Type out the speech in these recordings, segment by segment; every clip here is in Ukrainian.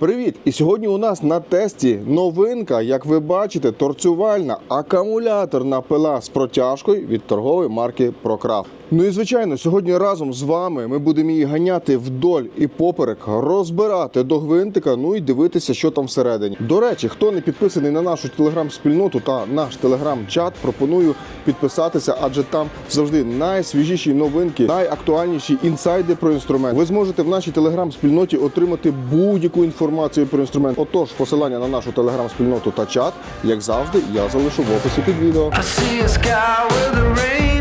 Привіт! І сьогодні у нас на тесті новинка, як ви бачите, торцювальна акумуляторна пила з протяжкою від торгової марки ProCraft. Ну і звичайно, сьогодні разом з вами ми будемо її ганяти вдоль і поперек, розбирати до гвинтика, ну і дивитися, що там всередині. До речі, хто не підписаний на нашу телеграм-спільноту та наш телеграм-чат, пропоную підписатися, адже там завжди найсвіжіші новинки, найактуальніші інсайди про інструмент. Ви зможете в нашій телеграм-спільноті отримати будь-яку інформацію про інструмент. Отож, посилання на нашу телеграм-спільноту та чат, як завжди, я залишу в описі під відео. I see a sky with a rainy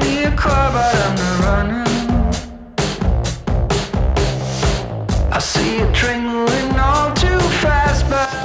but I'm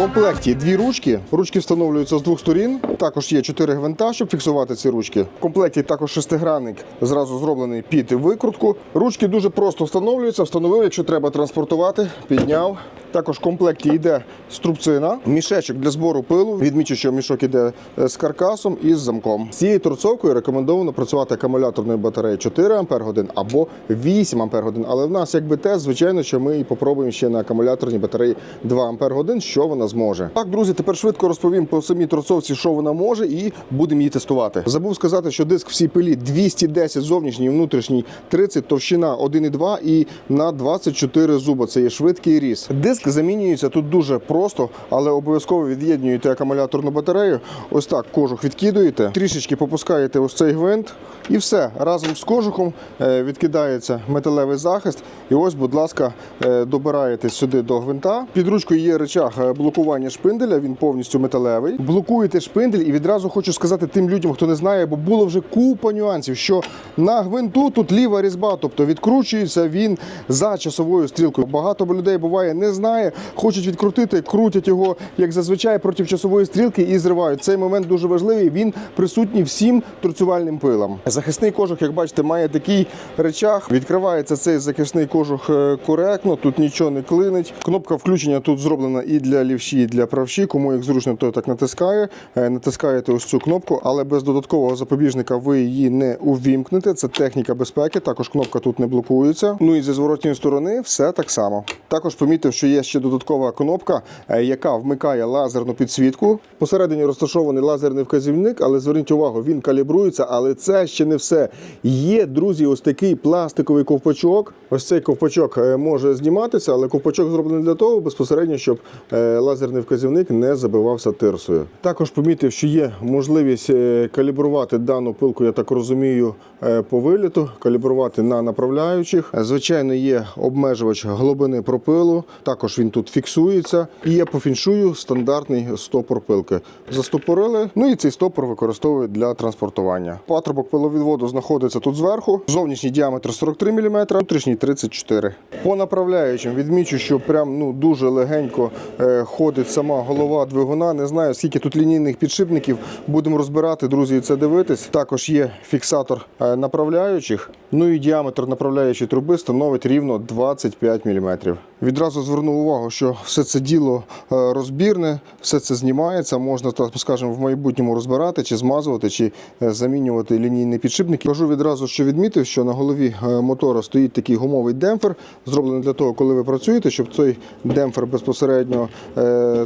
комплекті дві ручки. Ручки встановлюються з двох сторін. Також є чотири гвинта, щоб фіксувати ці ручки. В комплекті також шестигранник зразу зроблений під викрутку. Ручки дуже просто встановлюються. Встановив, якщо треба транспортувати, підняв. Також в комплекті йде струбцина, мішечок для збору пилу. Відмічу, що мішок іде е, з каркасом і з замком. З цією торцовкою рекомендовано працювати акумуляторною батареєю 4 Ампер або 8 Ампер Але в нас якби тест, звичайно, що ми і попробуємо ще на акумуляторній батареї 2 Ампер що вона зможе. Так, друзі, тепер швидко розповім по самій торцовці, що вона може, і будемо її тестувати. Забув сказати, що диск в цій пилі 210 зовнішній, внутрішній 30, товщина 1,2 і на 24 зуба. Це є швидкий різ. Диск замінюється тут дуже просто, але обов'язково від'єднуєте акумуляторну батарею. Ось так кожух відкидуєте, трішечки попускаєте ось цей гвинт, і все разом з кожухом е, відкидається металевий захист. І ось, будь ласка, е, добираєте сюди до гвинта. Під ручкою є речах е, блокування шпинделя, він повністю металевий. Блокуєте шпиндель, і відразу хочу сказати тим людям, хто не знає, бо було вже купа нюансів, що на гвинту тут ліва різьба, тобто відкручується він за часовою стрілкою. Багато людей буває, не знає, хочуть відкрутити, крутять його як зазвичай проти часової стрілки і зривають. Цей момент дуже важливий. Він присутній всім торцювальним пилам. Захисний кожух, як бачите, має такий речах. Відкривається цей захисний кожух е, коректно, тут нічого не клинить. Кнопка включення тут зроблена і для лівші, і для правші. Кому як зручно, той так натискає. Е, Натискаєте ось цю кнопку, але без додаткового запобіжника ви її не увімкнете. Це техніка безпеки. Також кнопка тут не блокується. Ну і зі зворотньої сторони все так само. Також помітив, що є ще додаткова кнопка, е, яка вмикає лазерну підсвітку. Посередині розташований лазерний вказівник, але зверніть увагу, він калібрується, але це ще не все. Є, друзі, ось такий пластиковий ковпачок. Ось цей ковпачок е, може зніматися, але ковпачок зроблений для того безпосередньо, щоб е, лазерний вказівник не забивався тирсою. Також помітив, що є можливість е, калібрувати дану пилку, я так розумію, е, по виліту, калібрувати на направляючих. Звичайно, є обмежувач глибини пропилу. Також він тут фіксується. І є по фіншую стандартний стопор пилки. Застопорили. Ну і цей стопор використовують для транспортування. Патрубок пиловідводу знаходиться тут зверху. Зовнішній діаметр 43 мм, внутрішній 34 По направляючим відмічу, що прям ну дуже легенько е, ходить сама голова двигуна. Не знаю, скільки тут лінійних підшипників. Будемо розбирати, друзі, це дивитись. Також є фіксатор е, направляючих. Ну і діаметр направляючої труби становить рівно 25 мм. Відразу зверну увагу, що все це діло е, розбірне, все це знімається. Можна так скажемо в майбутньому розбирати чи змазувати, чи е, замінювати лінійні підшипники. Кажу відразу, що відмітив, що на голові е, мотора стоїть такий гумовий демпфер, зроблений для того, коли ви працюєте, щоб цей демпфер безпосередньо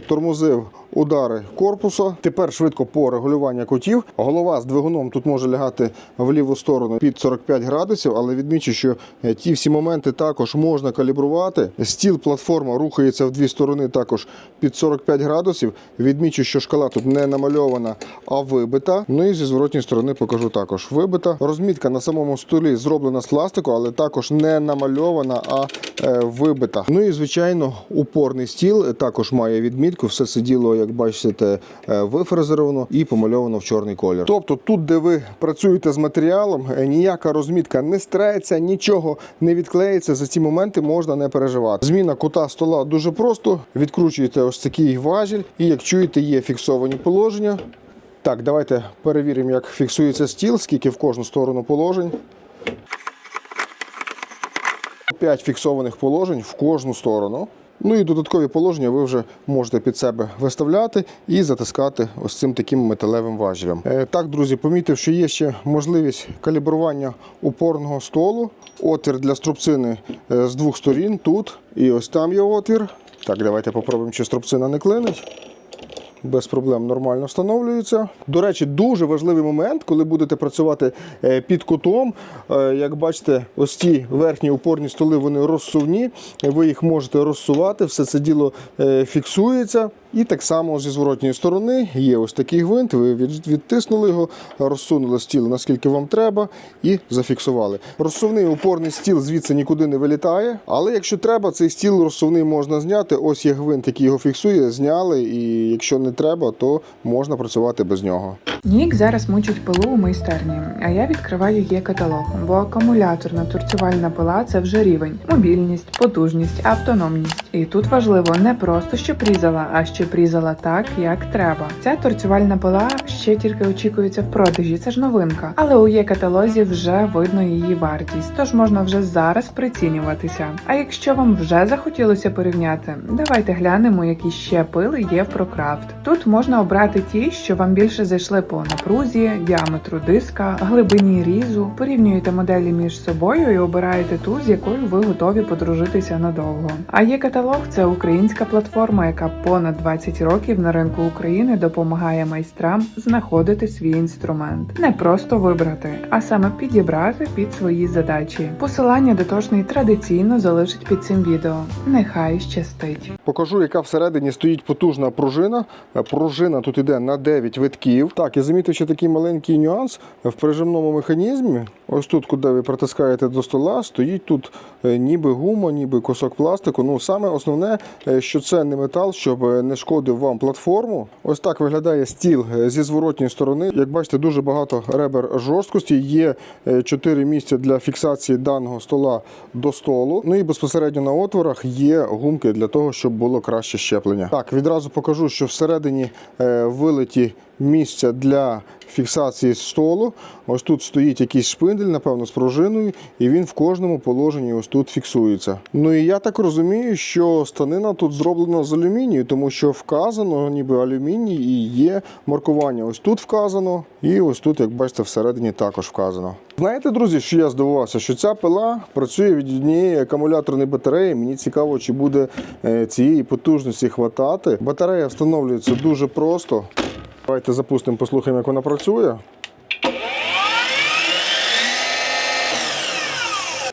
тормозив удари корпуса. Тепер швидко по регулюванню кутів. Голова з двигуном тут може лягати в ліву сторону під 45 градусів, але відмічу, що е, ті всі моменти також можна калібрувати. Стіл платформа рухається в дві сторони також під 45 градусів. Відмічу, що шкала тут не намальована, а вибита. Ну і зі зворотньої сторони покажу також вибита. Розмітка на самому столі зроблена з пластику, але також не намальована, а е, вибита. Ну і звичайно, упорний стіл також має відмітку. Все це діло, як бачите, е, вифрезеровано і помальовано в чорний колір. Тобто, тут, де ви працюєте з матеріалом, е, ніяка розмітка не стирається, нічого не відклеїться. За ці моменти можна не переживати. Зміна кута стола дуже просто. Відкручуєте ось такий важіль, і як чуєте, є фіксовані положення. Так, давайте перевіримо, як фіксується стіл, скільки в кожну сторону положень. 5 фіксованих положень в кожну сторону. Ну і додаткові положення ви вже можете під себе виставляти і затискати ось цим таким металевим важелем. Е, Так, друзі, помітив, що є ще можливість калібрування упорного столу. Отвір для струбцини е, з двох сторін тут і ось там є отвір. Так, давайте попробуємо, чи струбцина не клинить. Без проблем нормально встановлюється. До речі, дуже важливий момент, коли будете працювати е, під кутом. Е, Як бачите, ось ці верхні опорні столи вони розсувні. Ви їх можете розсувати, все це діло е, фіксується. І так само зі зворотньої сторони є ось такий гвинт. Ви відтиснули його, розсунули стіл наскільки вам треба, і зафіксували. Розсувний опорний стіл звідси нікуди не вилітає. Але якщо треба, цей стіл розсувний можна зняти. Ось є гвинт, який його фіксує, зняли. І якщо не треба, то можна працювати без нього. Нік зараз мучить пилу у майстерні, а я відкриваю є каталог, бо акумуляторна торцювальна пила це вже рівень, мобільність, потужність, автономність. І тут важливо не просто щоб різала, а щоб різала так, як треба. Ця торцювальна пила ще тільки очікується в продажі, це ж новинка. Але у є каталозі вже видно її вартість, тож можна вже зараз прицінюватися. А якщо вам вже захотілося порівняти, давайте глянемо, які ще пили є в Прокрафт. Тут можна обрати ті, що вам більше зайшли по напрузі, діаметру диска, глибині різу. Порівнюєте моделі між собою і обираєте ту, з якою ви готові подружитися надовго. А є каталог це українська платформа, яка понад 20 років на ринку України допомагає майстрам знаходити свій інструмент, не просто вибрати, а саме підібрати під свої задачі. Посилання дотошний традиційно залишить під цим відео. Нехай щастить. Покажу, яка всередині стоїть потужна пружина. Е, Пружина тут іде на 9 витків. Так, я замітив ще такий маленький нюанс в прижимному механізмі. Ось тут, куди ви притискаєте до стола, стоїть тут е, ніби гума, ніби кусок пластику. Ну саме основне, е, що це не метал, щоб не шкодив вам платформу. Ось так виглядає стіл е, зі зворотньої сторони. Як бачите, дуже багато ребер жорсткості. Є 4 місця для фіксації даного стола до столу. Ну і безпосередньо на отворах є гумки для того, щоб було краще щеплення. Так, відразу покажу, що всередині е, вилиті місця для фіксації столу. Ось тут стоїть якийсь шпиндель, напевно, з пружиною, і він в кожному положенні ось тут фіксується. Ну і я так розумію, що станина тут зроблена з алюмінію, тому що вказано, ніби алюміній, і є маркування. Ось тут вказано, і ось тут, як бачите, всередині також вказано. Знаєте, друзі, що я здивувався, що ця пила працює від однієї акумуляторної батареї. Мені цікаво, чи буде е, цієї потужності хватати. Батарея встановлюється дуже просто. Давайте запустимо, послухаємо, як вона працює.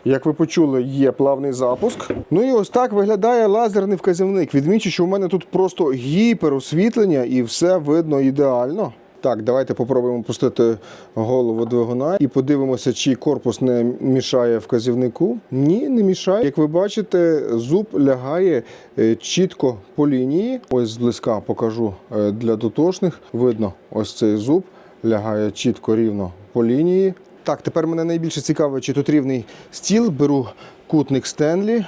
Як ви почули, є плавний запуск. Ну і ось так виглядає лазерний вказівник. Відмічу, що у мене тут просто гіперосвітлення і все видно ідеально. Так, давайте попробуємо пустити голову двигуна і подивимося, чи корпус не мішає вказівнику. Ні, не мішає. Як ви бачите, зуб лягає е, чітко по лінії. Ось зблизька покажу е, для дотошних. Видно, ось цей зуб лягає чітко рівно по лінії. Так, тепер мене найбільше цікавить, чи тут рівний стіл. Беру кутник Стенлі,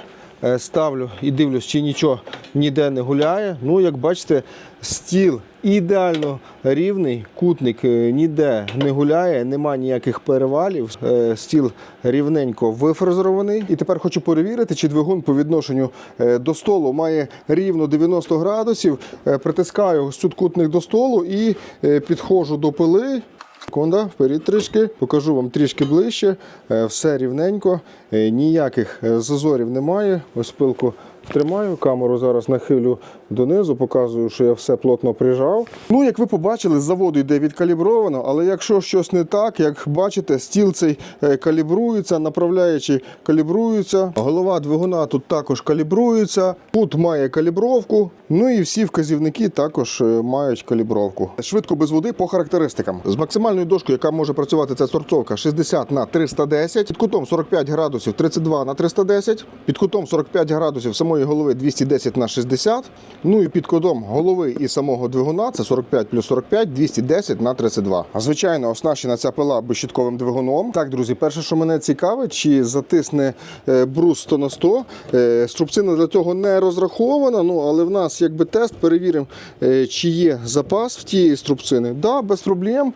ставлю і дивлюсь, чи нічого ніде не гуляє. Ну, як бачите, стіл ідеально рівний, кутник е, ніде не гуляє, нема ніяких перевалів. Е, Стіл рівненько вифрезерований. І тепер хочу перевірити, чи двигун по відношенню е, до столу має рівно 90 градусів. Е, Притискаю ось тут кутник до столу і е, підходжу до пили. Секунда, вперед трішки, покажу вам трішки ближче. Е, Все рівненько, е, ніяких е, зазорів немає. Ось пилку тримаю, камеру зараз нахилю донизу, показую, що я все плотно прижав. Ну, як ви побачили, з заводу йде відкалібровано, але якщо щось не так, як бачите, стіл цей е, калібрується, направляючи калібрується. Голова двигуна тут також калібрується. Тут має калібровку. Ну і всі вказівники також е, мають калібровку. Швидко без води по характеристикам. З максимальною дошкою, яка може працювати, це торцовка 60 на 310, під кутом 45 градусів 32 на 310, під кутом 45 градусів самої голови 210 на 60. Ну і під кутом голови і самого двигуна це 45 плюс 45, 210 на 32. А звичайно, оснащена ця пила безщітковим двигуном. Так, друзі, перше, що мене цікавить, чи затисне е, брус 100 на 100. Е, Струбцина для цього не розрахована, ну але в нас якби тест перевіримо, е, чи є запас в тієї струбцини. Да, без проблем.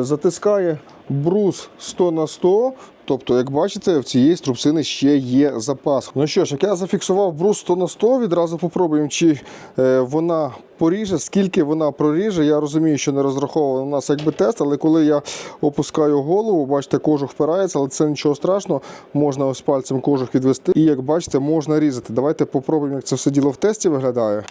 Затискає брус 100 на 100. Тобто, як бачите, в цієї струбцини ще є запас. Ну що ж, як я зафіксував брус 100 на 100, відразу попробуємо, чи е, вона поріже, скільки вона проріже. Я розумію, що не розраховано у нас якби тест, але коли я опускаю голову, бачите, кожух впирається, але це нічого страшного. Можна ось пальцем кожух відвести. І як бачите, можна різати. Давайте попробуємо, як це все діло в тесті виглядає.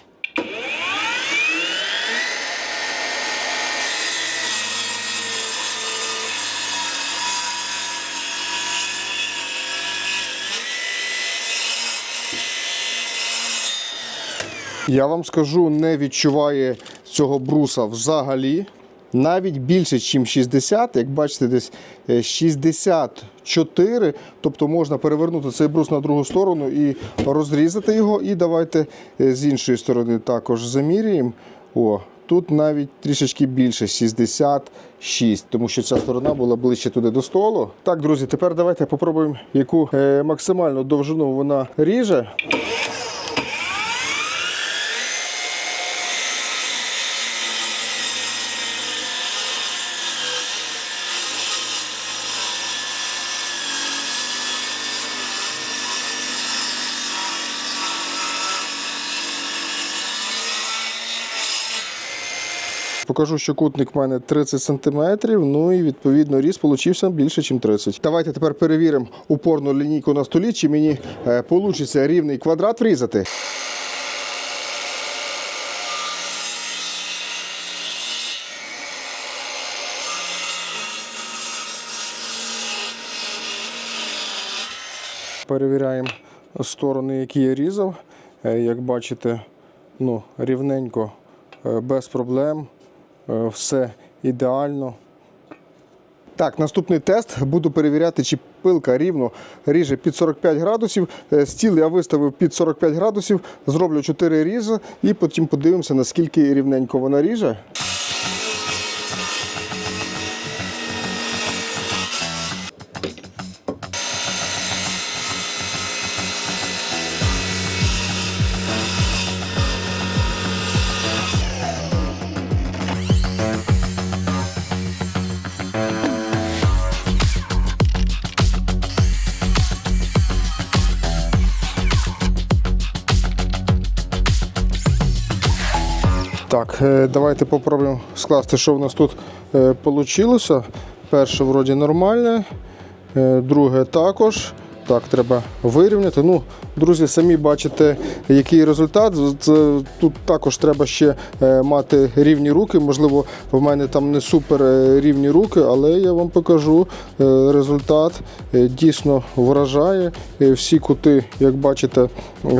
Я вам скажу, не відчуває цього бруса взагалі. Навіть більше, ніж 60, як бачите, десь е, 64. Тобто можна перевернути цей брус на другу сторону і розрізати його. І давайте е, з іншої сторони також заміряємо. О, тут навіть трішечки більше 66, тому що ця сторона була ближче туди до столу. Так, друзі, тепер давайте попробуємо, яку е, максимальну довжину вона ріже. Покажу, що кутник в мене 30 см, ну і відповідно різ получився більше, ніж 30. Давайте тепер перевіримо упорну лінійку на столі, чи мені е, получиться рівний квадрат врізати. Перевіряємо сторони, які я різав. Е, Як бачите, ну, рівненько, е, без проблем, все ідеально. Так, наступний тест. Буду перевіряти, чи пилка рівно ріже під 45 градусів. Е, Стіл я виставив під 45 градусів, зроблю 4 різи і потім подивимося, наскільки рівненько вона ріже. Давайте попробуємо скласти, що в нас тут вийшло. Перше вроді нормальне, е, друге також. Так, треба вирівняти. Ну, друзі, самі бачите, який результат. Це, тут також треба ще е, мати рівні руки. Можливо, в мене там не супер е, рівні руки, але я вам покажу е, результат. Дійсно вражає. Всі кути, як бачите,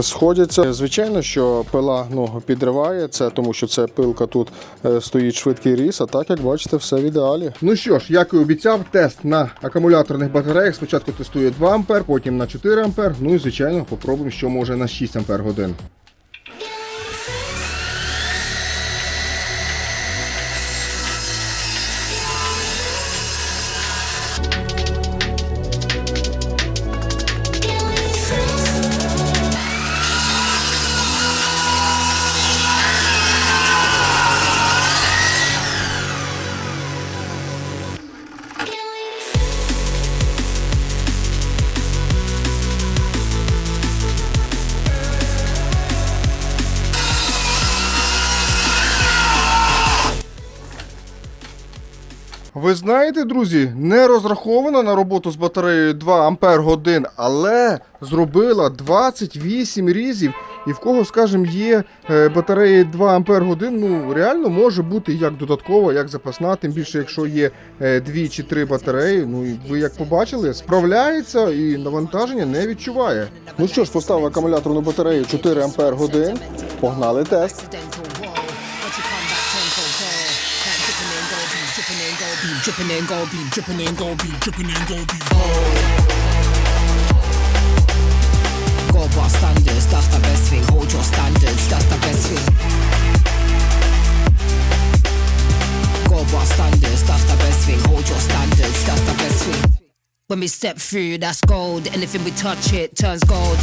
сходяться. Звичайно, що пила ну, підриває це, тому що це пилка тут стоїть швидкий ріс, а так, як бачите, все в ідеалі. Ну що ж, як і обіцяв, тест на акумуляторних батареях. Спочатку тестую 2 А, потім на 4 А. Ну і звичайно, попробуємо, що може на 6 Ампер годин. Знаєте, друзі, не розрахована на роботу з батареєю 2 Ампер годин, але зробила 28 різів. І в кого, скажімо, є е, батареї 2 Ампер годин, ну реально може бути як додаткова, як запасна, тим більше, якщо є 2 чи 3 батареї. Ну і ви як побачили, справляється і навантаження не відчуває. Ну що ж, поставив акумуляторну батарею 4 Ампер годин. Погнали тест. Dripping in gold, beam, dripping in gold, beam, dripping in gold, beam, dripping in gold, beam, dripping in gold, beam. Gold bar standards, that's the best thing. Hold your standards, that's the best thing. Gold bar standards, that's the best thing. Hold your standards, that's the best thing. When we step through, that's gold. Anything we touch, it turns gold.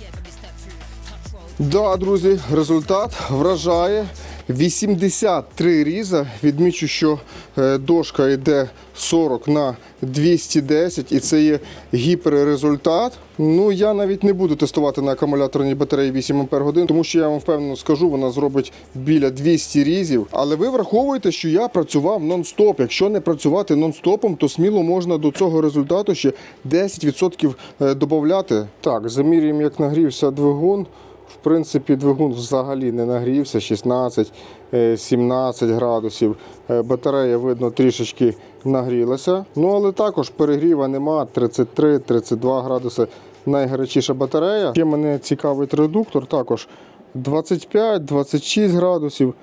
Yeah, when we step through, touch road. Да, друзі, результат вражає. 83 різа. Відмічу, що е, дошка йде 40 на 210 і це є гіперрезультат. Ну, я навіть не буду тестувати на акумуляторній батареї 8 Ах, тому що я вам впевнено скажу, вона зробить біля 200 різів. Але ви враховуєте, що я працював нон-стоп. Якщо не працювати нон-стопом, то сміло можна до цього результату ще 10% додати. Так, замірюємо, як нагрівся двигун. В принципі, двигун взагалі не нагрівся 16, е, 17 градусів. Е, Батарея, видно, трішечки нагрілася. Ну, але також перегріва нема 33-32 градуси. Найгарячіша батарея. Ще мене цікавить редуктор, також 25-26 градусів.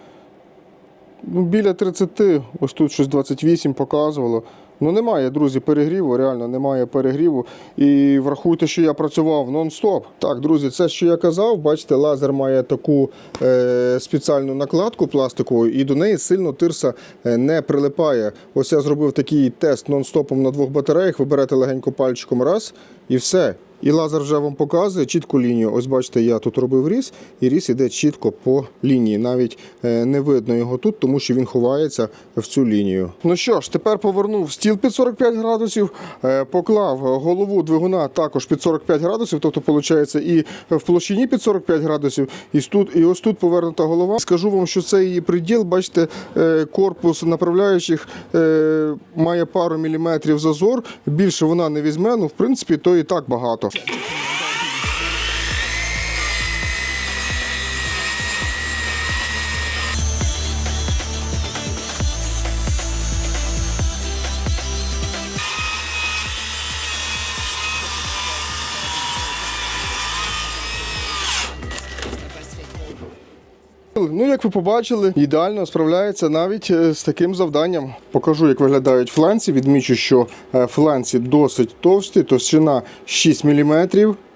Ну, біля 30, ось тут щось 28 показувало. Ну немає, друзі, перегріву, реально немає перегріву. І врахуйте, що я працював нон-стоп. Так, друзі, це що я казав, бачите, лазер має таку е, спеціальну накладку пластикову, і до неї сильно тирса е, не прилипає. Ось я зробив такий тест нон-стопом на двох батареях. Ви берете легенько пальчиком раз і все. І лазер вже вам показує чітку лінію. Ось бачите, я тут робив різ, і різ іде чітко по лінії. Навіть е, не видно його тут, тому що він ховається в цю лінію. Ну що ж, тепер повернув стіл під 45 градусів, е, поклав голову двигуна також під 45 градусів, тобто виходить і в площині під 45 градусів, і тут, і ось тут повернута голова. Скажу вам, що це її приділ. Бачите, е, корпус направляючих має пару міліметрів зазор. Більше вона не візьме. Ну, в принципі, то і так багато. Ну, як ви побачили, ідеально справляється навіть е, з таким завданням. Покажу, як виглядають фланці. Відмічу, що е, фланці досить товсті, товщина 6 мм.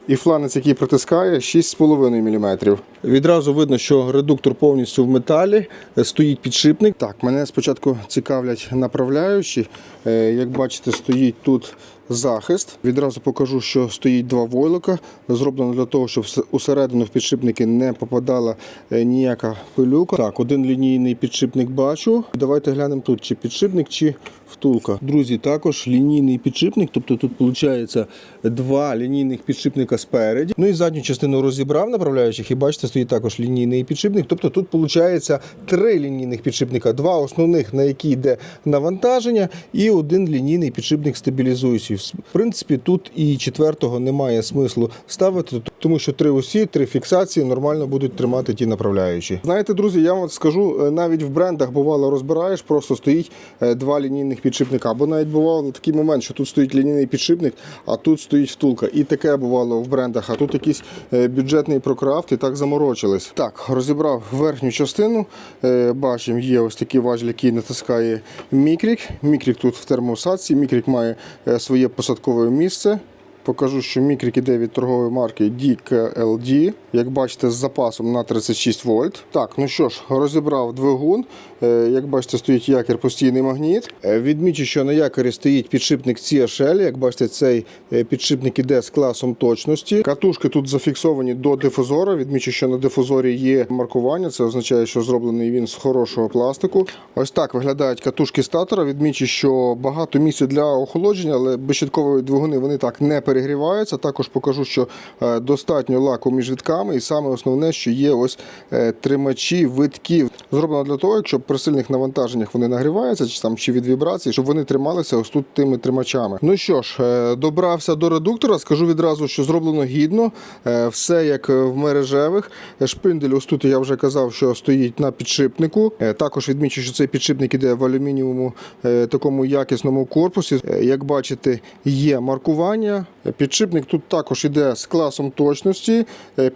І фланець, який притискає, 6,5 мм. Відразу видно, що редуктор повністю в металі, е, стоїть підшипник. Так, мене спочатку цікавлять направляючі. Е, Як бачите, стоїть тут захист. Відразу покажу, що стоїть два войлока. Зроблено для того, щоб усередину в підшипники не попадала е, ніяка пилюка. Так, один лінійний підшипник бачу. Давайте глянемо тут, чи підшипник, чи втулка. Друзі, також лінійний підшипник, тобто тут виходить два лінійних підшипника спереді. Ну і задню частину розібрав направляючих, і бачите, стоїть також лінійний підшипник. Тобто тут виходить три лінійних підшипника, два основних, на які йде навантаження, і один лінійний підшипник стабілізуючий. В принципі, тут і четвертого немає смислу ставити, тому що три осі, три фіксації нормально будуть тримати ті направляючі. Знаєте, друзі, я вам скажу, е, навіть в брендах бувало розбираєш, просто стоїть е, два лінійних підшипника. Або навіть бував такий момент, що тут стоїть лінійний підшипник, а тут стоїть втулка. І таке бувало в брендах. А тут якийсь е, бюджетний прокрафт і так заморочились. Так, розібрав верхню частину. Е, Бачимо, є ось такий важіль, який натискає мікрік. Мікрік тут в термоусадці. Мікрік має е, своє посадкове місце. Покажу, що мікрік іде від торгової марки DKLD. Як бачите, з запасом на 36 вольт. Так, ну що ж, розібрав двигун. Е, Як бачите, стоїть якір постійний магніт. Е, Відмічу, що на якорі стоїть підшипник CSL. Як бачите, цей е, підшипник іде з класом точності. Катушки тут зафіксовані до дифузора. Відмічу, що на дифузорі є маркування. Це означає, що зроблений він з хорошого пластику. Ось так виглядають катушки статора. Відмічу, що багато місця для охолодження, але безщиткові двигуни вони так не перегріваються. Також покажу, що достатньо лаку між витками, і саме основне, що є ось тримачі витків. Зроблено для того, якщо при сильних навантаженнях вони нагріваються, чи там чи від вібрацій, щоб вони трималися ось тут тими тримачами. Ну що ж, е, добрався до редуктора. Скажу відразу, що зроблено гідно, е, все як е, в мережевих. Шпиндель, ось тут я вже казав, що стоїть на підшипнику. Також відмічу, що цей підшипник іде в алюмінієвому такому якісному корпусі. Як бачите, є маркування. Підшипник тут також іде з класом точності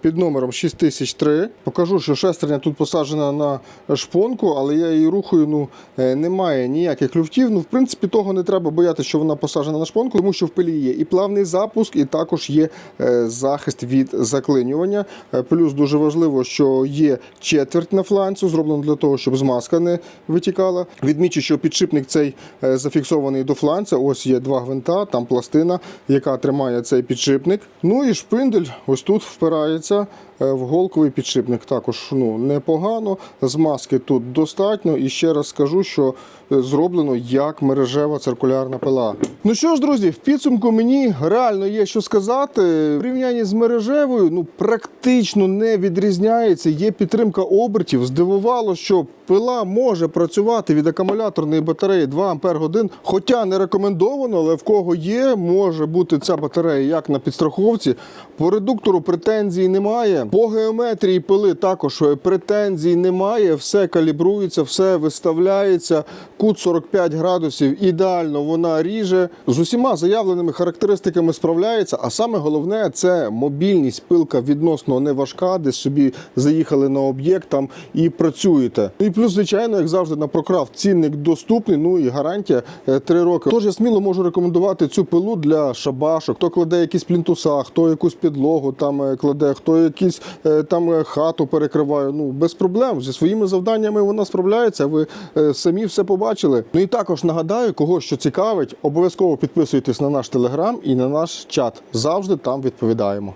під номером 6003. Покажу, що шестерня тут посаджена на шпонку, але я її рухаю. Ну е, немає ніяких люфтів. Ну, в принципі, того не треба боятися, що вона посаджена на шпонку, тому що в пилі є і плавний запуск, і також є е, захист від заклинювання. Е, Плюс дуже важливо, що є четверть на фланцю, зроблено для того, щоб змазка не витікала. Відмічу, що підшипник цей зафіксований до фланця. Ось є два гвинта, там пластина, яка тримає цей підшипник. Ну і шпиндель ось тут впирається е, в голковий підшипник. Також ну, непогано. Змазки тут достатньо. І ще раз скажу, що е, зроблено як мережева циркулярна пила. Ну що ж, друзі, в підсумку мені реально є що сказати. В порівнянні з мережевою ну, практично не відрізняється. Є підтримка обертів. Здивувало, що пила може працювати від акумуляторної батареї 2 Ампер годин, хоча не рекомендовано, але в кого є, може бути ця батарея як на підстраховці. По редуктору претензій немає. По геометрії пили також е, претензій немає. Все калібрується, все виставляється. Кут 45 градусів ідеально вона ріже. З усіма заявленими характеристиками справляється. А саме головне це мобільність. Пилка відносно не важка, десь собі заїхали на об'єкт там і працюєте. І плюс, звичайно, як завжди, на Прокрафт цінник доступний. Ну і гарантія 3 роки. Тож я сміло можу рекомендувати цю пилу для шабашок. Хто кладе якісь плінтуса, хто якусь підлогу там е, кладе, хто якісь е, там е, хату перекриває. Ну без проблем зі своїми завданнями вона справляється. Ви е, самі все побачили. Ну і також нагадаю, кого що цікавить, обов'язково підписуйтесь на наш телеграм і на наш чат. Завжди там відповідаємо.